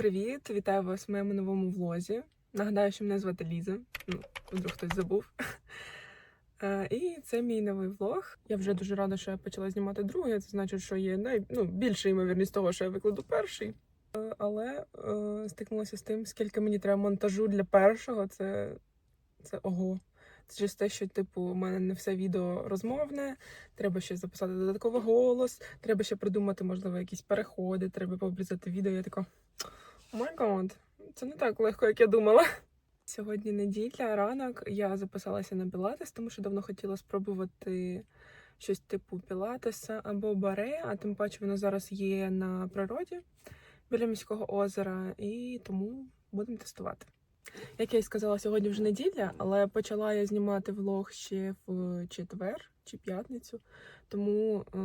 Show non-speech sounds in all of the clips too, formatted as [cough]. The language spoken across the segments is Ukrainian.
привіт! Вітаю вас в моєму новому влозі. Нагадаю, що мене звати Ліза. Ну, вдруг хтось забув. Е, І це мій новий влог. Я вже дуже рада, що я почала знімати другий. Це значить, що є най... ну, більша ймовірність того, що я викладу перший. Е, Але е, стикнулася з тим, скільки мені треба монтажу для першого. Це, це ого. Це через те, що типу у мене не все відео розмовне, треба ще записати додатковий голос, треба ще придумати, можливо, якісь переходи, треба пообрізати відео. Я така. Май це не так легко, як я думала. Сьогодні неділя, ранок. Я записалася на пілатес, тому що давно хотіла спробувати щось типу пілатеса або баре, а тим паче воно зараз є на природі біля міського озера, і тому будемо тестувати. Як я й сказала, сьогодні вже неділя, але почала я знімати влог ще в четвер чи п'ятницю. Тому, е,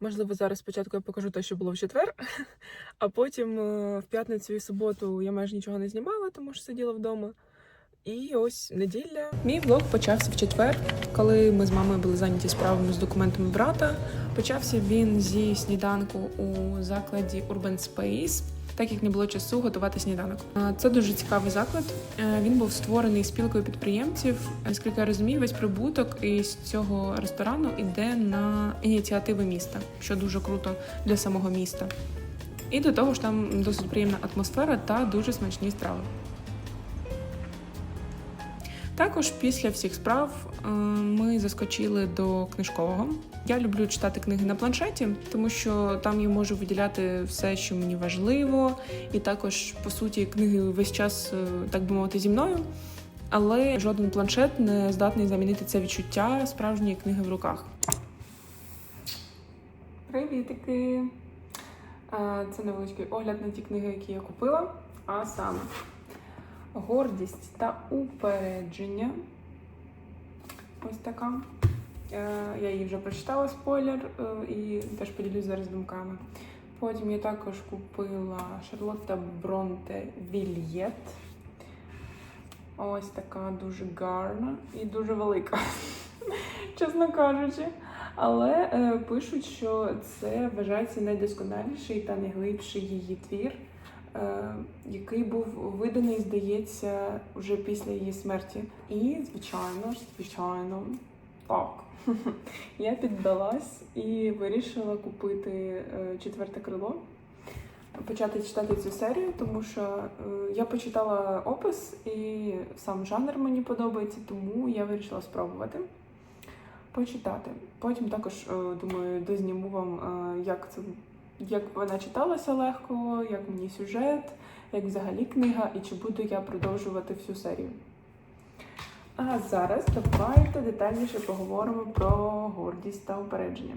можливо, зараз спочатку я покажу те, що було в четвер, [laughs] а потім е, в п'ятницю і суботу я майже нічого не знімала, тому що сиділа вдома. І ось неділя. Мій влог почався в четвер, коли ми з мамою були зайняті справами з документами брата. Почався він зі сніданку у закладі Urban Space, так як не було часу готувати сніданок. Це дуже цікавий заклад. Е, Він був створений спілкою підприємців. Наскільки я розумію, весь прибуток із цього ресторану іде на ініціативи міста, що дуже круто для самого міста. І до того ж там досить приємна атмосфера та дуже смачні страви. Також після всіх справ е, ми заскочили до книжкового. Я люблю читати книги на планшеті, тому що там я можу виділяти все, що мені важливо, і також по суті книги весь час, е, так би мовити, зі мною. Але жоден планшет не здатний замінити це відчуття справжньої книги в руках. Привітики! Е, Це невеличкий огляд на ті книги, які я купила. А саме гордість та упередження. Ось така. Е, Я її вже прочитала спойлер е, і теж поділюсь зараз думками. Потім я також купила Шарлотта Бронте Вільєт. Ось така дуже гарна і дуже велика, [laughs] чесно кажучи. Але е, пишуть, що це вважається найдосконаліший та найглибший її твір, який був виданий, здається, вже після її смерті. І, звичайно ж, звичайно, так. [laughs] Я піддалась і вирішила купити е, четверте крило, почати читати цю серію, тому що е, я почитала опис і сам жанр мені подобається, тому я вирішила спробувати почитати. Потім також е, думаю, дозніму вам, е, як це як вона читалася легко, як мені сюжет, як взагалі книга, і чи буду я продовжувати всю серію. А зараз давайте детальніше поговоримо про гордість та упередження.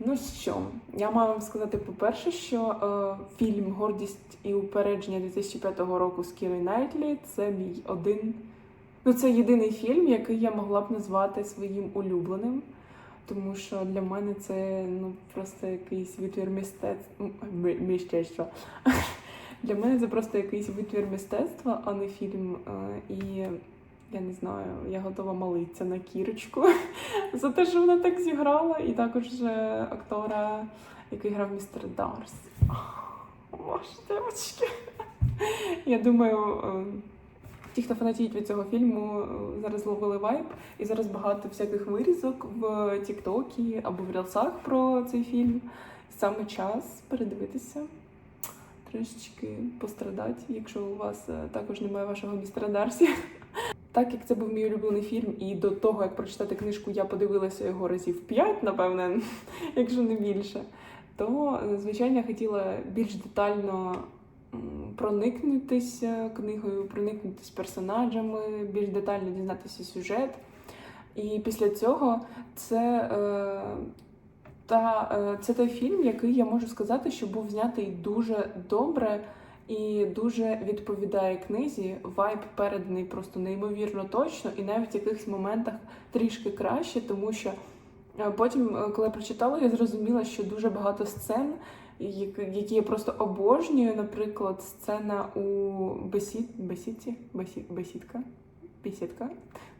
Ну що, я маю вам сказати, по-перше, що е, фільм Гордість і упередження 2005 року з Кірою Найтлі це мій один. Ну, це єдиний фільм, який я могла б назвати своїм улюбленим. Тому що для мене це ну просто якийсь витвір мистецтва. мистецтва. [laughs] Для мене це просто якийсь витвір мистецтва, а не фільм. Е, І я не знаю, я готова молитися на кірочку [laughs] за те, що вона так зіграла, і також актора, який грав містер Дарс. [laughs] Боже, девочки. Я думаю, е, ті, хто фанатіють від цього фільму, е, зараз зловили вайб, і зараз багато всяких вирізок в Тіктокі або в Рілсах про цей фільм. Саме час передивитися, трішечки пострадати, якщо у вас е, також немає вашого містера Дарсі. [laughs] Так як це був мій улюблений фільм, і до того, як прочитати книжку, я подивилася його разів 5, напевне, [laughs] якщо не більше, то, е, звичайно, я хотіла більш детально проникнутися книгою, проникнутися персонажами, більш детально дізнатися сюжет. І після цього це, е, та, е, це той фільм, який я можу сказати, що був знятий дуже добре і дуже відповідає книзі. Вайб переданий просто неймовірно точно, і навіть в якихось моментах трішки краще, тому що е, потім, е, коли я прочитала, я зрозуміла, що дуже багато сцен, які я просто обожнюю. Наприклад, сцена у бесід... бесідці, Бесі... бесідка. бесідка.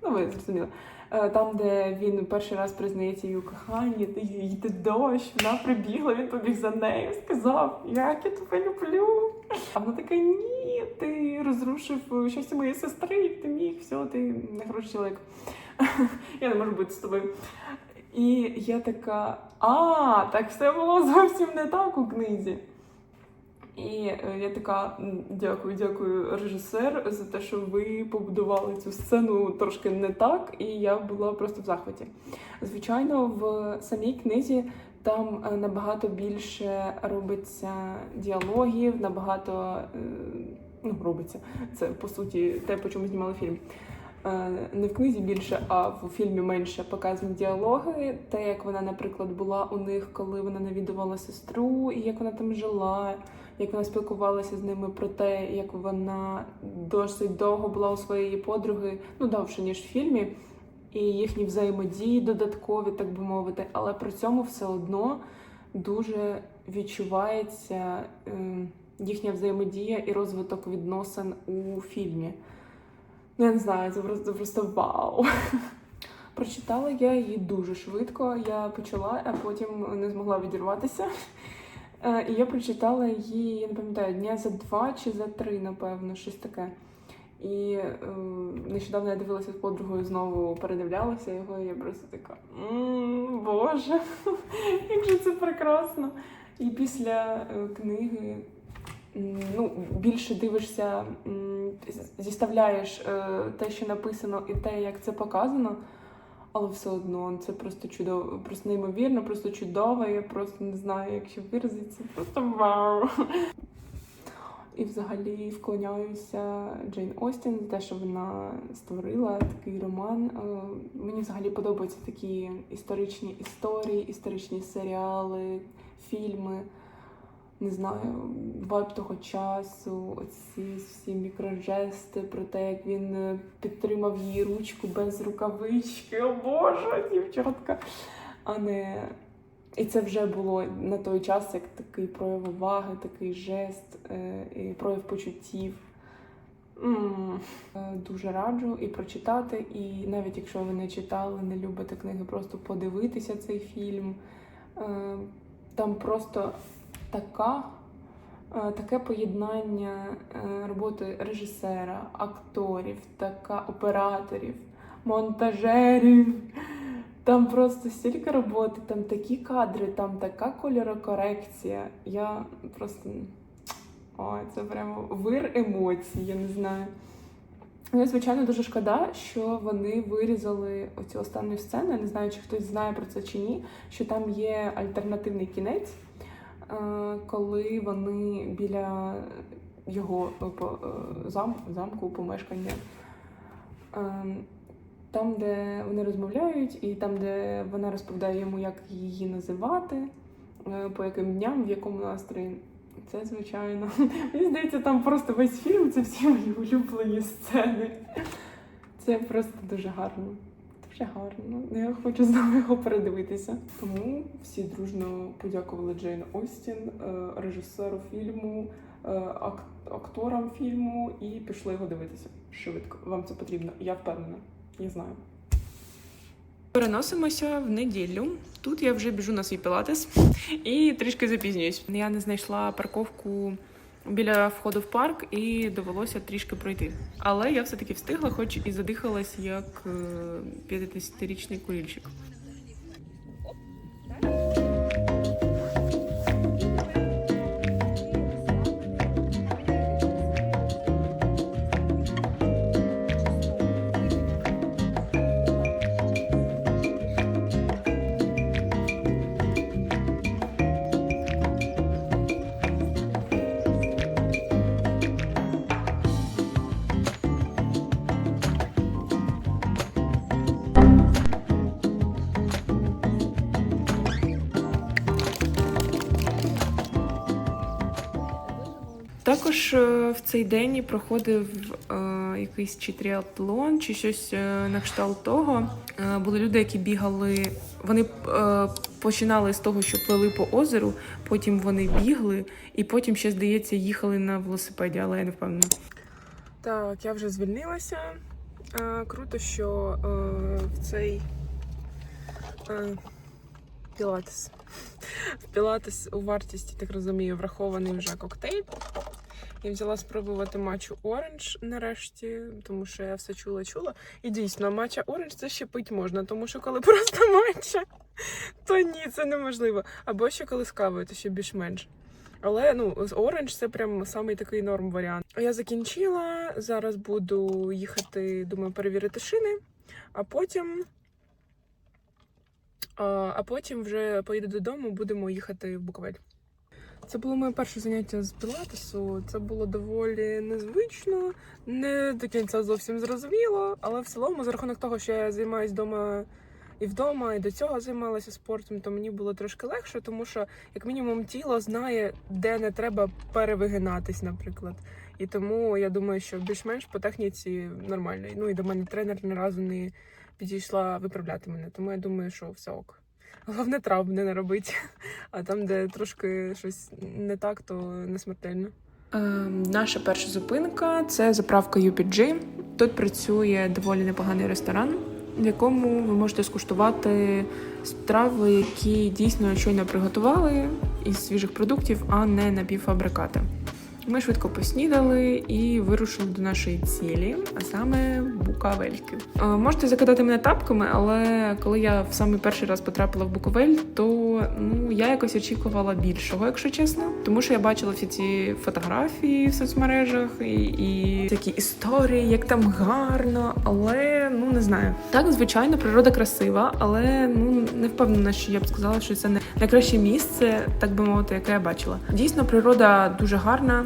Ну, ви зрозуміли. Е, Там, де він перший раз признається її у коханні, йде дощ, вона прибігла, він побіг за нею, сказав, як я тебе люблю. А вона така, ні, ти розрушив щастя моєї сестри, ти міг, все, ти не хороший чоловік. [laughs] Я не можу бути з тобою. І я така, а, так все було зовсім не так у книзі. І е, я така дякую, дякую, режисер, за те, що ви побудували цю сцену трошки не так, і я була просто в захваті. Звичайно, в самій книзі там е, набагато більше робиться діалогів, набагато е, ну, робиться. Це по суті те, по чому знімали фільм. Е, Не в книзі більше, а в фільмі менше показані діалоги. Те, як вона, наприклад, була у них, коли вона навідувала сестру, і як вона там жила, як вона спілкувалася з ними про те, як вона досить довго була у своєї подруги, ну довше ніж в фільмі, і їхні взаємодії додаткові, так би мовити, але при цьому все одно дуже відчувається е, їхня взаємодія і розвиток відносин у фільмі. Я не знаю, це просто, просто вау. [laughs] Прочитала я її дуже швидко. Я почала, а потім не змогла відірватися. Е, І я прочитала її, я не пам'ятаю, дня за два чи за три, напевно, щось таке. І е, нещодавно я дивилася з подругою, знову передивлялася його, і я просто така Боже, [laughs] як же це прекрасно. І після е, книги ну, більше дивишся, зіставляєш е, те, що написано, і те, як це показано. Але все одно це просто чудово, просто неймовірно, просто чудово. Я просто не знаю, як ще виразитися. Просто вау. І взагалі вклоняюся Джейн Остін за те, що вона створила такий роман. Е, Мені взагалі подобаються такі історичні історії, історичні серіали, фільми. Не знаю, вайб того часу, оці всі мікрожести про те, як він е, підтримав її ручку без рукавички. О Боже, дівчатка. А не і це вже було на той час як такий прояв уваги, такий жест, е, і прояв почуттів. Е, Дуже раджу і прочитати, і навіть якщо ви не читали, не любите книги, просто подивитися цей фільм. Там просто така, е, таке поєднання е, роботи режисера, акторів, така операторів, монтажерів. Там просто стільки роботи, там такі кадри, там така кольорокорекція. Я просто. Ой, це прямо вир емоцій, я не знаю. Ну, звичайно, дуже шкода, що вони вирізали оцю останню сцену. Я не знаю, чи хтось знає про це чи ні. Що там є альтернативний кінець, коли вони біля його е, е, зам, замку, помешкання. Там, де вони розмовляють, і там, де вона розповідає йому, як її називати, е, по яким дням, в якому настрої. Це звичайно. [laughs] Мені здається, там просто весь фільм це всі мої улюблені сцени. Це просто дуже гарно. Дуже гарно. Я хочу знову його передивитися. Тому всі дружно подякували Джейн Остін, е, режисеру фільму, е, акторам фільму і пішли його дивитися швидко. Вам це потрібно. Я впевнена. Я знаю. Переносимося в неділю. Тут я вже біжу на свій пілатес і трішки запізнююсь. Я не знайшла парковку біля входу в парк і довелося трішки пройти. Але я все-таки встигла, хоч і задихалась як е, 50-річний курільщик. Також е, в цей день проходив е, якийсь чи тріатлон, чи щось е, на кшталт того. Були люди, які бігали. Вони починали з того, що плели по озеру, потім вони бігли, і потім ще, здається, їхали на велосипеді, але я не впевнена. Так, я вже звільнилася. Круто, що в цей пілатес. [laughs] В пілатес у вартісті, так розумію, врахований вже коктейль. Я взяла спробувати матчу оранж нарешті, тому що я все чула чула. І дійсно, матча оранж це ще пить можна, тому що коли [laughs] просто матча, то ні, це неможливо. Або ще коли з кавою, то ще більш-менш. Але ну, оранж це прям самий такий норм варіант. Я закінчила. Зараз буду їхати, думаю, перевірити шини, а потім. А потім вже поїду додому, будемо їхати в Буковель. Це було моє перше заняття з пілатесу. Це було доволі незвично, не до кінця зовсім зрозуміло, але в цілому, за рахунок того, що я займаюся вдома і вдома, і до цього займалася спортом, то мені було трошки легше, тому що, як мінімум, тіло знає, де не треба перевигинатись, наприклад. І тому я думаю, що більш-менш по техніці нормально. Ну і до мене тренер ні разу не підійшла виправляти мене. Тому я думаю, що все ок. Головне травм не наробити. А там, де трошки щось не так, то не смертельно. наша перша зупинка це заправка UPG. Тут працює доволі непоганий ресторан, в якому ви можете скуштувати страви, які дійсно щойно приготували із свіжих продуктів, а не напівфабрикати. Ми швидко поснідали і вирушили до нашої цілі, а саме Буковельки. Е, Можете закидати мене тапками, але коли я в самий перший раз потрапила в Буковель, то ну я якось очікувала більшого, якщо чесно. Тому що я бачила всі ці фотографії в соцмережах і, і такі історії, як там гарно, але ну не знаю. Так, звичайно, природа красива, але ну не впевнена, що я б сказала, що це не найкраще місце, так би мовити, яке я бачила. Дійсно, природа дуже гарна.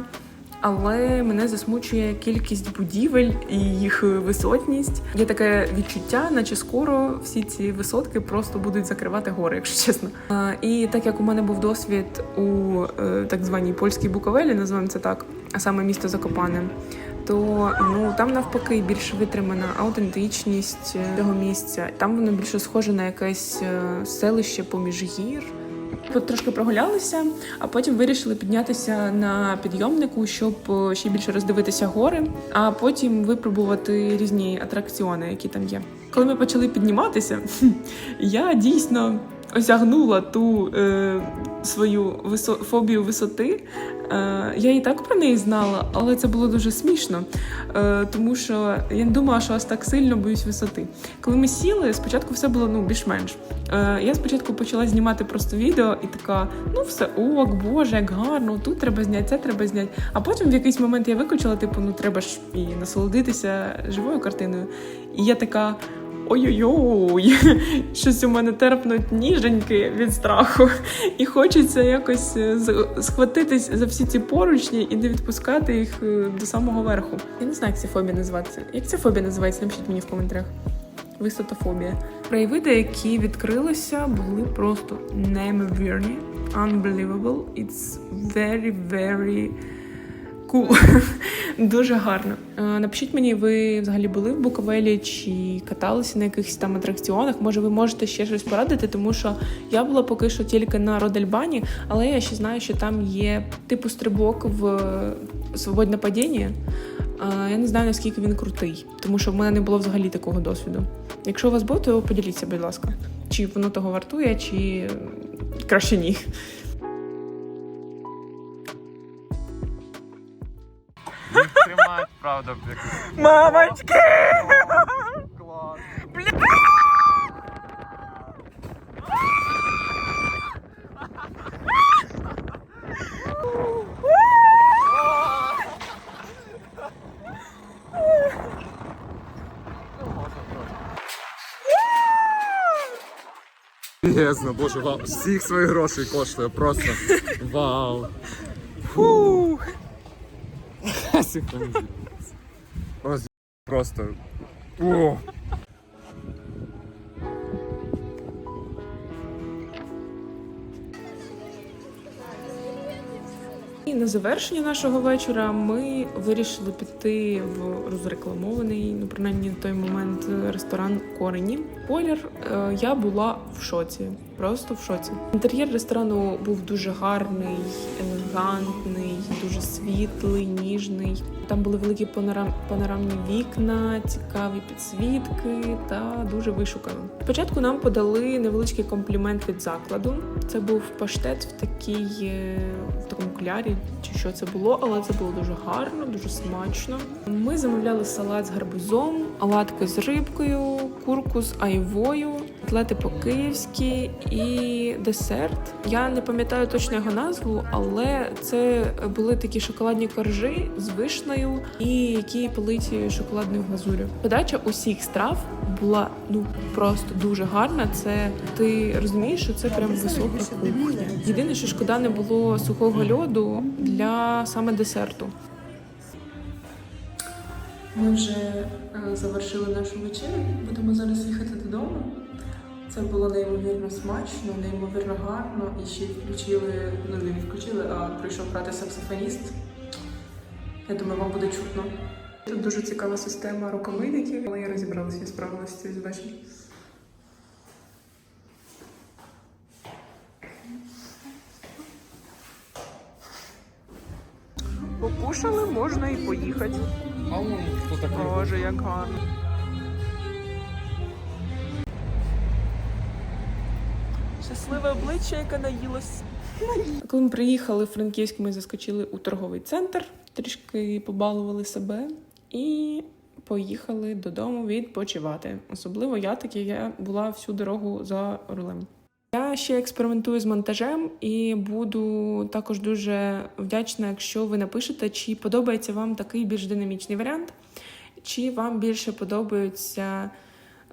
Але мене засмучує кількість будівель і їх висотність. Є таке відчуття, наче скоро всі ці висотки просто будуть закривати гори, якщо чесно. І так як у мене був досвід у е, так званій польській Буковелі, називаємо це так, а саме місто Закопане. То ну там навпаки більш витримана аутентичність е, цього місця. Там воно більше схоже на якесь е, селище поміж гір. Трошки прогулялися, а потім вирішили піднятися на підйомнику, щоб е, ще більше роздивитися гори, а потім випробувати різні атракціони, які там є. Коли ми почали підніматися, [laughs] я дійсно осягнула ту е, свою висо- фобію висоти. Е, я і так про неї знала, але це було дуже смішно, е, тому що я не думала, що аж так сильно боюсь висоти. Коли ми сіли, спочатку все було ну більш-менш. Е, я спочатку почала знімати просто відео і така: ну все ок, боже, як гарно, тут треба зняти, це треба зняти. А потім в якийсь момент я виключила, типу, ну треба ж і насолодитися живою картиною. І я така. Ой-ой-ой, [laughs] щось у мене терпнуть ніженьки від страху, і хочеться якось е, схватитись за всі ці поручні і не відпускати їх е, до самого верху. Я не знаю, як ця фобія називається. Як ця фобія називається? Напишіть мені в коментарях. Висотофобія. Краєвиди, які відкрилися, були просто неймовірні. Unbelievable. It's very, very cool. [laughs] Дуже гарно. Е, Напишіть мені, ви взагалі були в Буковелі чи каталися на якихось там атракціонах? Може, ви можете ще щось порадити, тому що я була поки що тільки на Родельбані, але я ще знаю, що там є типу стрибок в свободне падіння. Е, Я не знаю, наскільки він крутий, тому що в мене не було взагалі такого досвіду. Якщо у вас був, то поділіться, будь ласка, чи воно того вартує, чи краще ні. правда, як [laughs] Мамочки! клас. Ясно, боже, вау. Всіх своїх грошей коштує просто. [laughs] Вау. Фух. Просто. О! на завершення нашого вечора ми вирішили піти в розрекламований, ну принаймні на той момент ресторан Корені. Колір е, я була в шоці, просто в шоці. Інтер'єр ресторану був дуже гарний, елегантний, дуже світлий, ніжний. Там були великі панорам... панорамні вікна, цікаві підсвітки та дуже вишукано. Спочатку нам подали невеличкий комплімент від закладу. Це був паштет в такій е, в такому клярі, чи що це було, але це було дуже гарно, дуже смачно. Ми замовляли салат з гарбузом, оладки з рибкою, курку з айвою, котлети по-київськи і десерт. Я не пам'ятаю точно його назву, але це були такі шоколадні коржі з вишнею і які политі шоколадною глазур'ю. Подача усіх страв була ну просто дуже гарна. Це ти розумієш, що це прям висока кухня. Єдине, що шкода не було сухого льоду для саме десерту. Ми вже е, завершили нашу вечерю. Будемо зараз їхати додому. Це було неймовірно смачно, неймовірно гарно. І ще включили, ну не включили, а прийшов грати саксофоніст. Я думаю, вам буде чутно. Тут дуже цікава система рукомийників, але я розібралася, я справилася з цією задачею. Покушали, можна і поїхати. Боже, як гарно. Щасливе обличчя, яке наїлось. Коли ми приїхали в Франківськ, ми заскочили у торговий центр, трішки побалували себе і поїхали додому відпочивати. Особливо я таки я була всю дорогу за рулем. Я ще експериментую з монтажем і буду також дуже вдячна, якщо ви напишете, чи подобається вам такий більш динамічний варіант, чи вам більше подобаються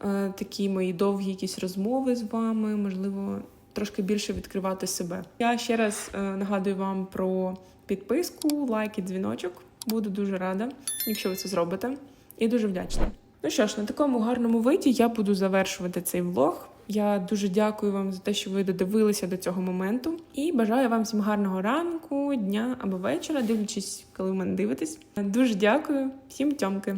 е, такі мої довгі якісь розмови з вами, можливо, трошки більше відкривати себе. Я ще раз е, нагадую вам про підписку, лайк і дзвіночок. Буду дуже рада, якщо ви це зробите, і дуже вдячна. Ну що ж, на такому гарному виді я буду завершувати цей влог. Я дуже дякую вам за те, що ви додивилися до цього моменту. І бажаю вам всім гарного ранку, дня або вечора, дивлячись, коли ви мене дивитесь. Дуже дякую, всім тьомки.